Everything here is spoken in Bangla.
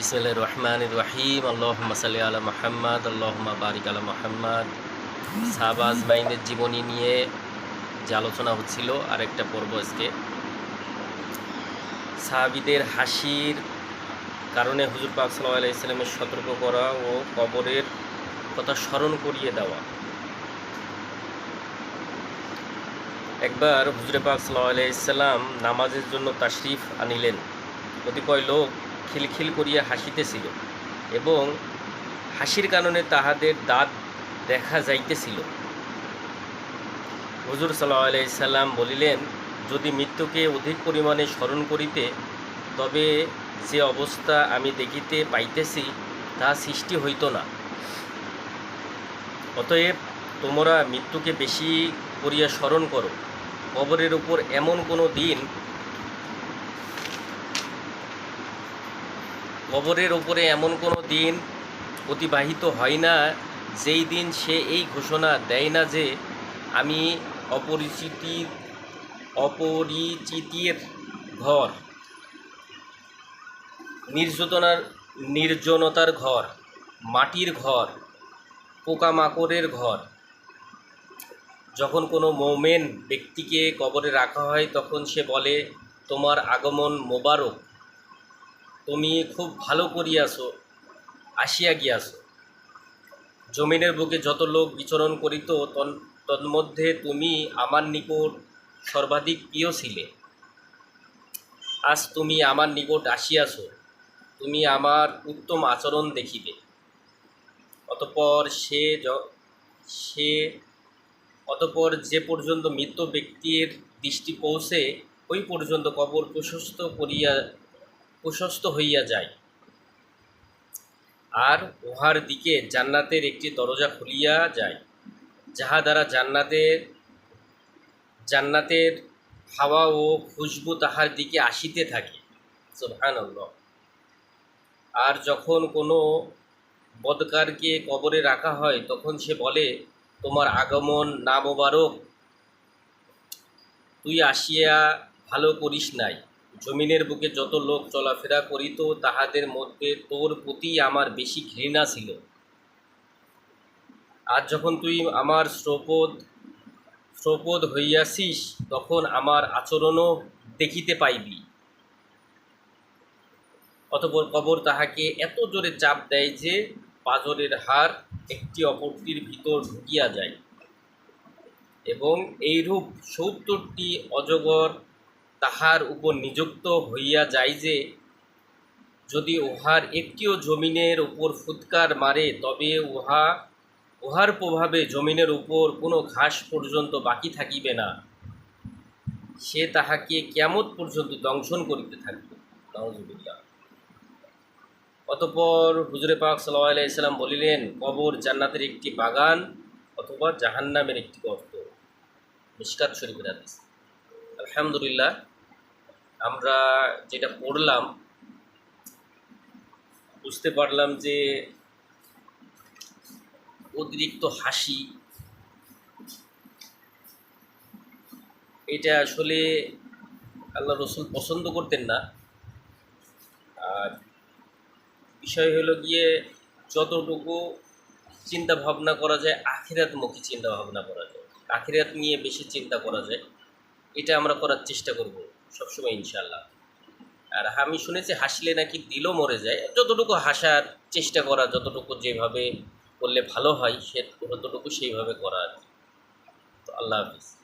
বিসমিল্লাহির রহমানির রহিম। আল্লাহুম্মা সাল্লি আলা মুহাম্মাদ, আল্লাহুম্মা বারিক আলা মুহাম্মাদ। সাহবাজ বাইনের জীবনী নিয়ে যে আলোচনা হচ্ছিল, আরেকটা পর্ব আজকে। সাহাবিদের হাসির কারণে হুজুর পাক সাল্লাহ আলাইসাল্লামের সতর্ক করা ও কবরের কথা স্মরণ করিয়ে দেওয়া। একবার হুজুরে পাক সাল্লাহ আলাইসাল্লাম নামাজের জন্য তাশরিফ আনিলেন। কতিপয় লোক খিলখিল করিয়া হাসিতেছিল এবং হাসির কারণে তাহাদের দাঁত দেখা যাইতেছিল। হুজুর সাল্লাহ আলাইসাল্লাম বলিলেন, যদি মৃত্যুকে অধিক পরিমাণে স্মরণ করিতে, তবে যে অবস্থা আমি দেখিতে পাইতেছি তাহা সৃষ্টি হইত না। অতএব তোমরা মৃত্যুকে বেশি করিয়া স্মরণ করো। কবরের উপর এমন কোনো দিন কবরের ওপরে এমন কোনো দিন অতিবাহিত হয় না, যেই দিন সে এই ঘোষণা দেয় না যে আমি অপরিচিতি অপরিচিতির ঘর, নির্যাতনার, নির্জনতার ঘর, মাটির ঘর, পোকামাকড়ের ঘর। যখন কোনো মোমেন ব্যক্তিকে কবরে রাখা হয়, তখন সে বলে, তোমার আগমন মোবারক। তুমি খুব ভালো করিয়াছো, আসিয়া গিয়াছো। জমিনের বুকে যত লোক বিচরণ করিত, তন- তন্মধ্যে তুমি আমার নিকট সর্বাধিক প্রিয় ছিলে। আজ তুমি আমার নিকট আসিয়াছো, তুমি আমার উত্তম আচরণ দেখিবে। অতপর সে সে, অতপর যে পর্যন্ত মৃত ব্যক্তির দৃষ্টি পৌঁছে, ওই পর্যন্ত কবর প্রশস্ত করিয়া প্রশস্ত হইয়া যায়। আর উহার দিকে জান্নাতের একটি দরজা খুলিয়া যায়, যাহা দ্বারা জান্নাতের জান্নাতের হাওয়া ও খুশবু তাহার দিকে আসিতে থাকে। সুবহানাল্লাহ। আর যখন কোনো বদকারকে কবরে রাখা হয়, তখন সে বলে, তোমার আগমন না মোবারক তুই আসিয়া ভালো করিস নাই। জমিনের বুকে যত লোক চলাফেরা করিত তাহাদের মধ্যে তোর প্রতি আমার বেশি ঘৃণা ছিল। আর যখন তুই আমার শ্রোপদ শ্রোপদ হইয়াছিস, তখন আমার আচরণও দেখিতে পাইবি। অতপর কবর তাহাকে এত জোরে চাপ দেয় যে পাজরের হার একটি অপরটির ভিতর ঢুকিয়া যায়। এবং এইরূপ সত্তরটি অজগর তাহার উপর নিযুক্ত হইয়া যায় যে, যদি উহার একটিও জমিনের উপর ফুৎকার মারে, তবে উহা, উহার প্রভাবে জমিনের উপর কোনো ঘাস পর্যন্ত বাকি থাকিবে না। সে তাহাকে কেমত পর্যন্ত দংশন করিতে থাকবে। অতপর হুজুরে পাক আলাইসাল্লাম বলিলেন, কবর জান্নাতের একটি বাগান অথবা জাহান্নামের একটি গর্ত। মিসকাত শরীফের হাদিস। আলহামদুলিল্লাহ আমরা যেটা পড়লাম, বুঝতে পারলাম যে অতিরিক্ত হাসি, এটা আসলে আল্লাহ রসুল পছন্দ করতেন না। আর বিষয় হলো গিয়ে যতটুকু চিন্তা ভাবনা করা যায়, আখিরাতমুখী চিন্তা ভাবনা করা যায়। আখিরাত নিয়ে বেশি চিন্তা করা যায়। এটা আমরা করার চেষ্টা করব। সবসময় ইনশাল্লাহ আর আমি শুনেছি হাসলে নাকি দিলও মরে যায়। যতটুকু হাসার চেষ্টা করা, যতটুকু যেভাবে করলে ভালো হয়, সে ততটুকু সেইভাবে করা আর কি। তো আল্লাহ হাফিজ।